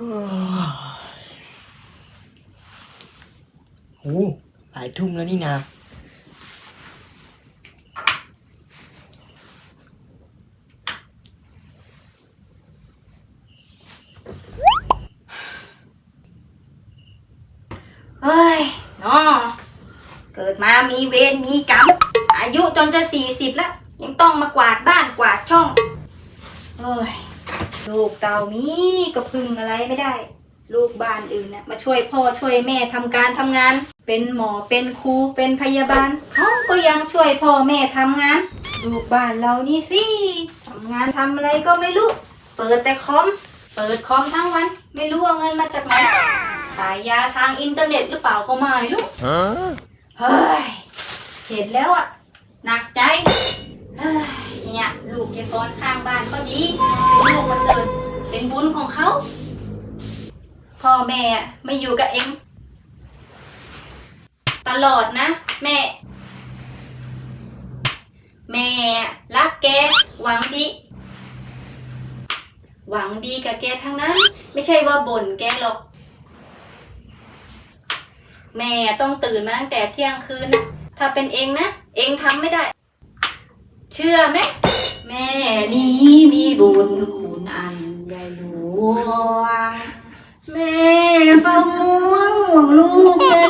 โอ้หลายทุ่มแล้วนี่นาเฮ้ยน้อเกิดมามีเวรมีกรรม อายุจนจะสี่สิบแล้ว ยังต้องมากวาดบ้านกวาดช่องเฮ้ย ลูกเต่ามีก็พึ่งอะไรไม่ได้ ลูกบ้านอื่นน่ะมาช่วยพ่อช่วยแม่ทำการทำงาน เป็นหมอเป็นครูเป็นพยาบาลเขาก็ยังช่วยพ่อแม่ทำงาน ลูกบ้านเรานี่สิทำงานทำอะไรก็ไม่รู้ เปิดแต่คอม เปิดคอมทั้งวัน ไม่รู้เอาเงินมาจากไหนขายยาทางอินเทอร์เน็ตหรือเปล่าก็ไม่รู้เฮ้ย เห็นแล้วอะ หนักใจเฮ้ย เกยายกรข้างบ้านก็ดีเป็นลูกประเสริฐเป็นบุญของเขา พ่อแม่ไม่อยู่กับเองตลอดนะ แม่ แม่รักแกหวังดี หวังดีกับแกทั้งนั้น ไม่ใช่ว่าบ่นแกหรอก แม่ต้องตื่นมาตั้งแต่เที่ยงคืนนะถ้าเป็นเองนะ เองทำไม่ได้ เชื่อไหม แม่นี้มีบุญคุณอันใหญ่หลวง แม่เฝ้าห่วงห่วงลูกเป็น